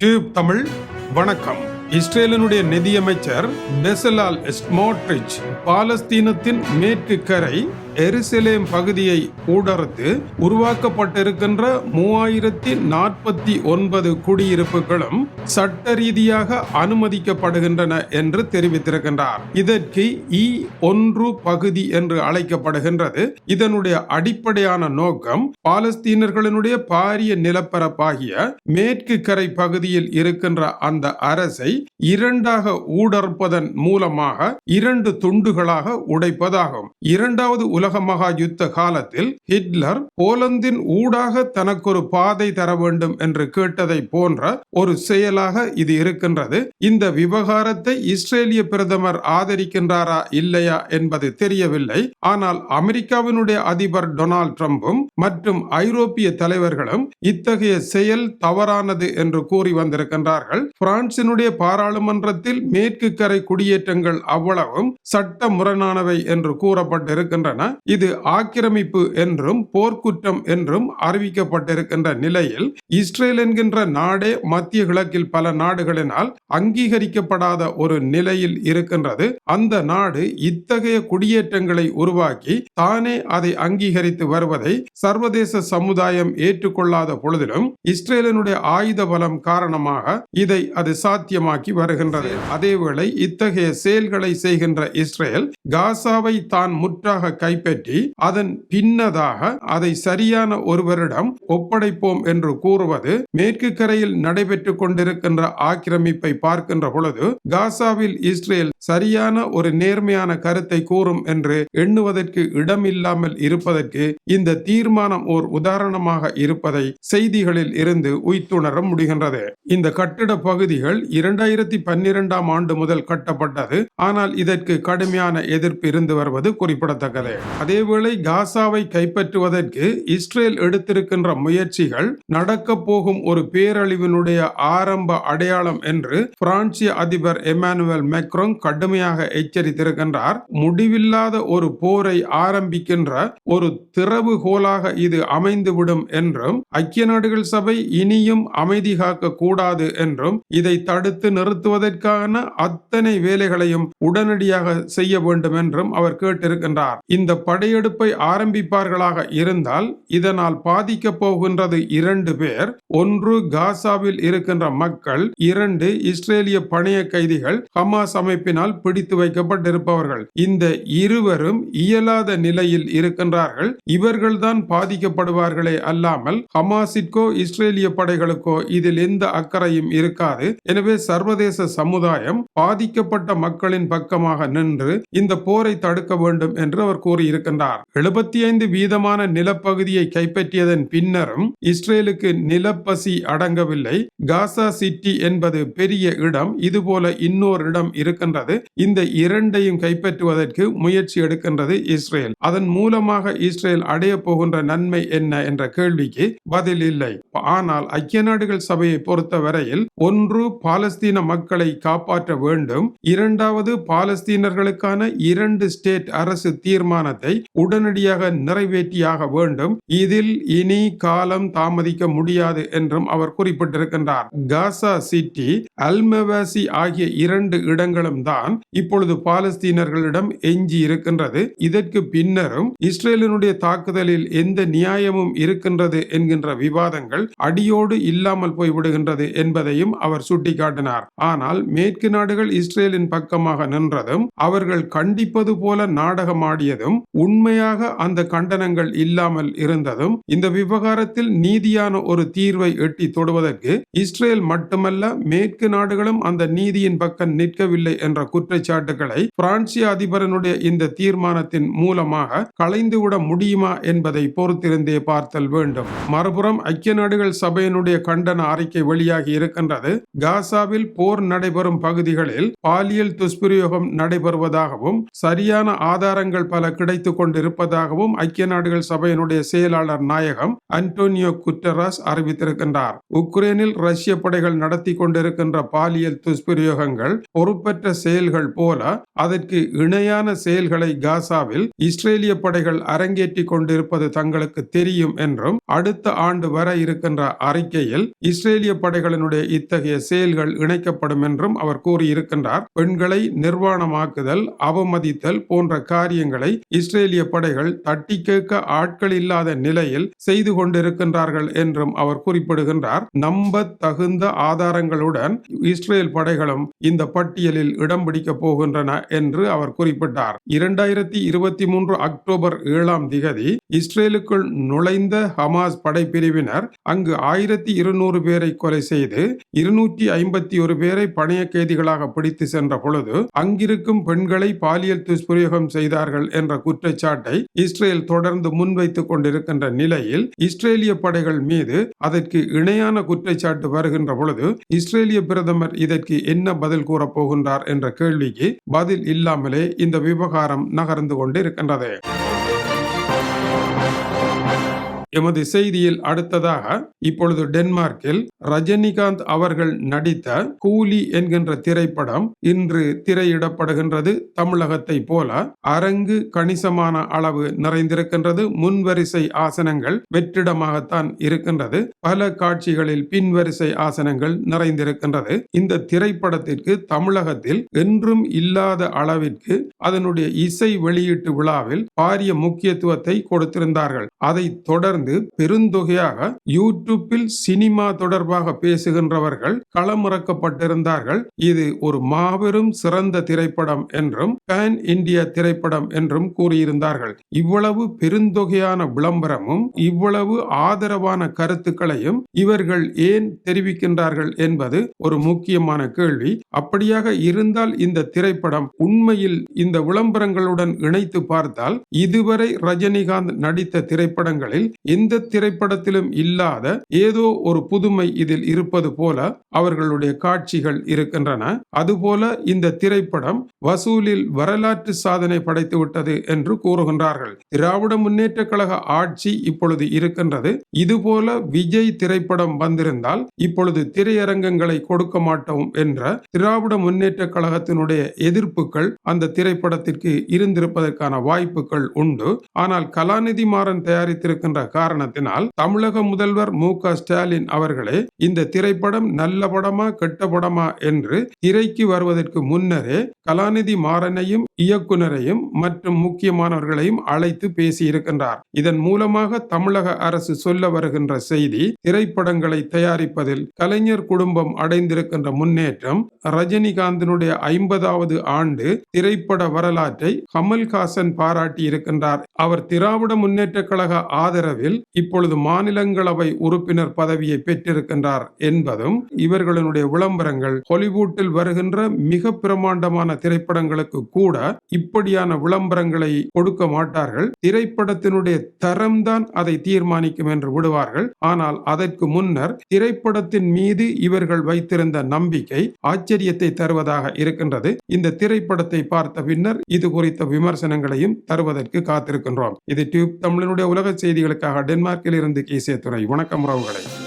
Tube Tamil வணக்கம். இஸ்ரேலினுடைய நிதியமைச்சர் பெசலால் ஸ்மோட்ரிச் பாலஸ்தீனத்தின் மேற்கு கரை எருசலேம் பகுதியை ஊடறுத்து உருவாக்கப்பட்டிருக்கின்ற மூவாயிரத்தி நாற்பத்தி ஒன்பது குடியிருப்புகளும் சட்ட ரீதியாக அனுமதிக்கப்படுகின்றன என்று தெரிவித்திருக்கின்றார். இதற்கு இ ஒன்று பகுதி என்று அழைக்கப்படுகின்றது. இதனுடைய அடிப்படையான நோக்கம் பாலஸ்தீனர்களினுடைய பாரிய நிலப்பரப்பாகிய மேற்கு கரை பகுதியில் இருக்கின்ற அந்த அரசை இரண்டாக ஊடறுப்பதன் மூலமாக இரண்டு துண்டுகளாக உடைப்பதாகும். இரண்டாவது உலக உலக மகா யுத்த காலத்தில் ஹிட்லர் போலந்தின் ஊடாக தனக்கொரு பாதை தர வேண்டும் என்று கேட்டதை போன்ற ஒரு செயலாக இது இருக்கின்றது. இந்த விவகாரத்தை இஸ்ரேலிய பிரதமர் ஆதரிக்கின்றாரா இல்லையா என்பது தெரியவில்லை. ஆனால் அமெரிக்காவினுடைய அதிபர் டொனால்ட் ட்ரம்பும் மற்றும் ஐரோப்பிய தலைவர்களும் இத்தகைய செயல் தவறானது என்று கூறி வந்திருக்கின்றார்கள். பிரான்சினுடைய பாராளுமன்றத்தில் மேற்கு கரை குடியேற்றங்கள் அவ்வளவும் சட்ட முரணானவை என்று கூறப்பட்டிருக்கின்றன. இது ஆக்கிரமிப்பு என்றும் போர்க்குற்றம் என்றும் அறிவிக்கப்பட்டிருக்கின்ற நிலையில் இஸ்ரேல் என்கின்ற நாடே மத்திய கிழக்கில் பல நாடுகளினால் அங்கீகரிக்கப்படாத ஒரு நிலையில் இருக்கின்றது. அந்த நாடு இத்தகைய குடியேற்றங்களை உருவாக்கி தானே அதை அங்கீகரித்து வருவதை சர்வதேச சமுதாயம் ஏற்றுக்கொள்ளாத பொழுதிலும் இஸ்ரேலினுடைய ஆயுத பலம் காரணமாக இதை அது சாத்தியமாக்கி வருகின்றது. அதேவேளை இத்தகைய செயல்களை செய்கின்ற இஸ்ரேல் காசாவை தான் முற்றாக கை கைப்பற்றி அதன் பின்னதாக அதை சரியான ஒருவரிடம் ஒப்படைப்போம் என்று கூறுவது மேற்கு கரையில் நடைபெற்றுக் கொண்டிருக்கின்ற ஆக்கிரமிப்பை பார்க்கின்ற பொழுது காசாவில் இஸ்ரேல் சரியான ஒரு நேர்மையான கருத்தை கூறும் என்று எண்ணுவதற்கு இடமில்லாமல் இருப்பதற்கு இந்த தீர்மானம் ஓர் உதாரணமாக இருப்பதை செய்திகளில் இருந்து உய்த்துணர முடிகின்றது. இந்த கட்டிட பகுதிகள் இரண்டாயிரத்தி பன்னிரெண்டாம் ஆண்டு முதல் கட்டப்பட்டது. ஆனால் இதற்கு கடுமையான எதிர்ப்பு இருந்து வருவது குறிப்பிடத்தக்கது. அதேவேளை காசாவை கைப்பற்றுவதற்கு இஸ்ரேல் எடுத்திருக்கின்ற முயற்சிகள் நடக்க போகும் ஒரு பேரழிவினுடைய ஆரம்ப அடையாளம் என்று பிரான்சிய அதிபர் எமானுவேல் மெக்ரோங் கடுமையாக எச்சரித்திருக்கின்றார். முடிவில்லாத ஒரு போரை ஆரம்பிக்கின்ற ஒரு திறவுகோலாக இது அமைந்துவிடும் என்றும் ஐக்கிய நாடுகள் சபை இனியும் அமைதி காக்க கூடாது என்றும் இதை தடுத்து நிறுத்துவதற்கான அத்தனை வேலைகளையும் உடனடியாக செய்ய வேண்டும் என்றும் அவர் கேட்டிருக்கின்றார். இந்த படையெடுப்பை ஆரம்பிப்பார்களாக இருந்தால் இதனால் பாதிக்கப் போகின்றது இரண்டு பேர். ஒன்று காசாவில் இருக்கின்ற மக்கள் இரண்டு இஸ்ரேலிய பணைய கைதிகள் ஹமாஸ் அமைப்பினால் பிடித்து வைக்கப்பட்டிருப்பவர்கள். இந்த இருவரும் இயலாத நிலையில் இருக்கின்றார்கள். இவர்கள்தான் பாதிக்கப்படுவார்களே அல்லாமல் ஹமாஸிற்கோ இஸ்ரேலிய படைகளுக்கோ இதில் எந்த அக்கறையும் இருக்காது. எனவே சர்வதேச சமுதாயம் பாதிக்கப்பட்ட மக்களின் பக்கமாக நின்று இந்த போரை தடுக்க வேண்டும் என்று அவர் இருக்கின்றார். எழுபத்தி ஐந்து வீதமான நிலப்பகுதியை கைப்பற்றியதன் பின்னரும் இஸ்ரேலுக்கு நிலப்பசி அடங்கவில்லை. காசா சிட்டி என்பது பெரிய இடம் இதுபோல இன்னொரு இடம் இருக்கின்றது. இந்த இரண்டையும் கைப்பற்றுவதற்கு முயற்சி எடுக்கின்றது இஸ்ரேல். அதன் மூலமாக இஸ்ரேல் அடைய போகின்ற நன்மை என்ன என்ற கேள்விக்கு பதில் இல்லை. ஆனால் ஐக்கிய நாடுகள் சபையை பொறுத்தவரையில் ஒன்று பாலஸ்தீன மக்களை காப்பாற்ற வேண்டும் இரண்டாவது பாலஸ்தீனர்களுக்கான இரண்டு ஸ்டேட் அரசு தீர்மானத்தை உடனடியாக நிறைவேற்றியாக வேண்டும். இதில் இனி காலம் தாமதிக்க முடியாது என்றும் அவர் குறிப்பிட்டிருக்கின்றார். காசா சிட்டி அல்மவாசி ஆகிய இரண்டு இடங்களும் தான் இப்பொழுது பாலஸ்தீனர்களிடம் எஞ்சி இருக்கின்றது. இதற்கு பின்னரும் இஸ்ரேலினுடைய தாக்குதலில் எந்த நியாயமும் இருக்கின்றது என்கின்ற விவாதங்கள் அடியோடு இல்லாமல் போய்விடுகின்றது என்பதையும் அவர் சுட்டிக்காட்டினார். ஆனால் மேற்கு நாடுகள் இஸ்ரேலின் பக்கமாக நின்றதும் அவர்கள் கண்டிப்பது போல நாடகமாடியதும் உண்மையாக அந்த கண்டனங்கள் இல்லாமல் இருந்ததும் இந்த விவகாரத்தில் நீதியான ஒரு தீர்வை எட்டி தொடுவதற்கு இஸ்ரேல் மட்டுமல்ல மேற்கு நாடுகளும் அந்த நீதியின் பக்கம் நிற்கவில்லை என்ற குற்றச்சாட்டுகளை பிரான்சிய அதிபரனுடைய இந்த தீர்மானத்தின் மூலமாக களைந்துவிட முடியுமா என்பதை பொறுத்திருந்தே பார்த்தல் வேண்டும். மறுபுறம் ஐக்கிய நாடுகள் சபையினுடைய கண்டன அறிக்கை வெளியாகி இருக்கின்றது. காசாவில் போர் நடைபெறும் பகுதிகளில் பாலியல் துஷ்பிரயோகம் நடைபெறுவதாகவும் சரியான ஆதாரங்கள் பல கிடை நினைத்து கொண்டிருப்பதாகவும் ஐக்கிய நாடுகள் சபையினுடைய செயலாளர் நாயகம் அன்டோனியோ குட்டராஸ் அறிவித்திருக்கின்றார். உக்ரைனில் ரஷ்ய படைகள் நடத்தி கொண்டிருக்கின்ற பாலியல் துஷ்பிரயோகங்கள் பொறுப்பற்ற செயல்கள் போல அதற்கு இணையான செயல்களை காசாவில் இஸ்ரேலிய படைகள் அரங்கேற்றி கொண்டிருப்பது தங்களுக்கு தெரியும் என்றும் அடுத்த ஆண்டு வர இருக்கின்ற அறிக்கையில் இஸ்ரேலிய படைகளினுடைய இத்தகைய செயல்கள் இணைக்கப்படும் என்றும் அவர் கூறியிருக்கின்றார். பெண்களை நிர்வாணமாக்குதல் அவமதித்தல் போன்ற காரியங்களை இஸ்ரேலிய படைகள் தட்டி கேட்க ஆட்கள் இல்லாத நிலையில் செய்து கொண்டிருக்கின்றார்கள் என்றும் அவர் குறிப்பிடுகின்றார். நம்ப தகுந்த ஆதாரங்களுடன் இஸ்ரேல் படைகளும் இந்த பட்டியலில் இடம் பிடிக்கப் போகின்றன என்று அவர் குறிப்பிட்டார். இரண்டாயிரத்தி இருபத்தி மூன்று அக்டோபர் ஏழாம் திகதி இஸ்ரேலுக்குள் நுழைந்த ஹமாஸ் படைப்பிரிவினர் அங்கு ஆயிரத்தி இருநூறு பேரை கொலை செய்து இருநூற்றி ஐம்பத்தி ஒரு பேரை பணைய கைதிகளாக பிடித்து சென்ற பொழுது அங்கிருக்கும் பெண்களை பாலியல் துஷ்பிரயோகம் செய்தார்கள் என்ற குற்றச்சாட்டை இஸ்ரேல் தொடர்ந்து முன்வைத்துக் கொண்டிருக்கின்ற நிலையில் இஸ்ரேலிய படைகள் மீது அதற்கு இணையான குற்றச்சாட்டு வருகின்ற பொழுது இஸ்ரேலிய பிரதமர் இதற்கு என்ன பதில் கூறப் போகின்றார் என்ற கேள்விக்கு பதில் இல்லாமலே இந்த விவகாரம் நகர்ந்து கொண்டிருக்கின்றது. எமது செய்தியில் அடுத்ததாக இப்பொழுது டென்மார்க்கில் ரஜினிகாந்த் அவர்கள் நடித்த கூலி என்கின்ற திரைப்படம் இன்று திரையிடப்படுகின்றது. தமிழகத்தை போல அரங்கு கணிசமான அளவு நிறைந்திருக்கின்றது. முன்வரிசை ஆசனங்கள் வெற்றிடமாகத்தான் இருக்கின்றது. பல காட்சிகளில் பின்வரிசை ஆசனங்கள் நிறைந்திருக்கின்றது. இந்த திரைப்படத்திற்கு தமிழகத்தில் என்றும் இல்லாத அளவிற்கு அதனுடைய இசை வெளியீட்டு விழாவில் பாரிய முக்கியத்துவத்தை கொடுத்திருந்தார்கள். அதை தொடர்ந்து பெருந்தொகையாக யூடியூப்பில் சினிமா தொடர்பாக பேசுகின்றவர்கள் களமிறக்கப்பட்டிருந்தார்கள். இது ஒரு மாபெரும் சிறந்த திரைப்படம் என்றும் பேன் இந்திய திரைப்படம் என்றும் கூறியிருந்தார்கள். இவ்வளவு பெருந்தொகையான விளம்பரமும் இவ்வளவு ஆதரவான கருத்துக்களையும் இவர்கள் ஏன் தெரிவிக்கின்றார்கள் என்பது ஒரு முக்கியமான கேள்வி. அப்படியாக இருந்தால் இந்த திரைப்படம் உண்மையில் இந்த விளம்பரங்களுடன் இணைத்து பார்த்தால் இதுவரை ரஜினிகாந்த் நடித்த திரைப்படங்களில் எந்த திரைப்படத்திலும் இல்லாத ஏதோ ஒரு புதுமை இதில் இருப்பது போல அவர்களுடைய காட்சிகள் இருக்கின்றன. அதுபோல இந்த திரைப்படம் வசூலில் வரலாற்று சாதனை படைத்து விட்டது என்று கூறுகின்றார்கள். திராவிட முன்னேற்ற கழக ஆட்சி இப்பொழுது இருக்கின்றது. இதுபோல விஜய் திரைப்படம் வந்திருந்தால் இப்பொழுது திரையரங்கங்களை கொடுக்க மாட்டோம் என்ற திராவிட முன்னேற்ற கழகத்தினுடைய எதிர்ப்புகள் அந்த திரைப்படத்திற்கு இருந்திருப்பதற்கான வாய்ப்புகள் உண்டு. ஆனால் கலாநிதி மாறன் தயாரித்திருக்கின்ற காரணத்தினால் தமிழக முதல்வர் மு க ஸ்டாலின் அவர்களே இந்த திரைப்படம் நல்ல படமா கெட்ட படமா என்று திரைக்கு வருவதற்கு முன்னரே கலாநிதி மாறனையும் இயக்குனரையும் மற்றும் முக்கியமானவர்களையும் அழைத்து பேசியிருக்கின்றார். இதன் மூலமாக தமிழக அரசு சொல்ல வருகின்ற செய்தி திரைப்படங்களை தயாரிப்பதில் கலைஞர் குடும்பம் அடைந்திருக்கின்ற முன்னேற்றம் ரஜினிகாந்தினுடைய ஐம்பதாவது ஆண்டு திரைப்பட வரலாற்றை கமல்ஹாசன் பாராட்டி இருக்கின்றார் அவர் திராவிட முன்னேற்ற கழக ஆதரவில் இப்பொழுது மாநிலங்களவை உறுப்பினர் பதவியை பெற்றிருக்கின்றார் என்பதும் இவர்களுடைய விளம்பரங்கள் ஹாலிவுட்டில் வருகின்ற மிக பிரமாண்டமான திரைப்படங்களுக்கு கூட இப்படியான விளம்பரங்களை கொடுக்க மாட்டார்கள். திரைப்படத்தினுடைய தரம்தான் அதை தீர்மானிக்கும் என்று விடுவார்கள். ஆனால் அதற்கு முன்னர் திரைப்படத்தின் மீது இவர்கள் வைத்திருந்த நம்பிக்கை ஆச்சரியத்தை தருவதாக இருக்கின்றது. இந்த திரைப்படத்தை பார்த்த பின்னர் இது குறித்த விமர்சனங்களையும் தருவதற்கு காத்திருக்கின்றோம். இது டியூப் தமிழனுடைய உலக செய்திகளுக்காக டென்மார்க்கில் இருந்து கீசே துறை வணக்கம் உறவுகளை.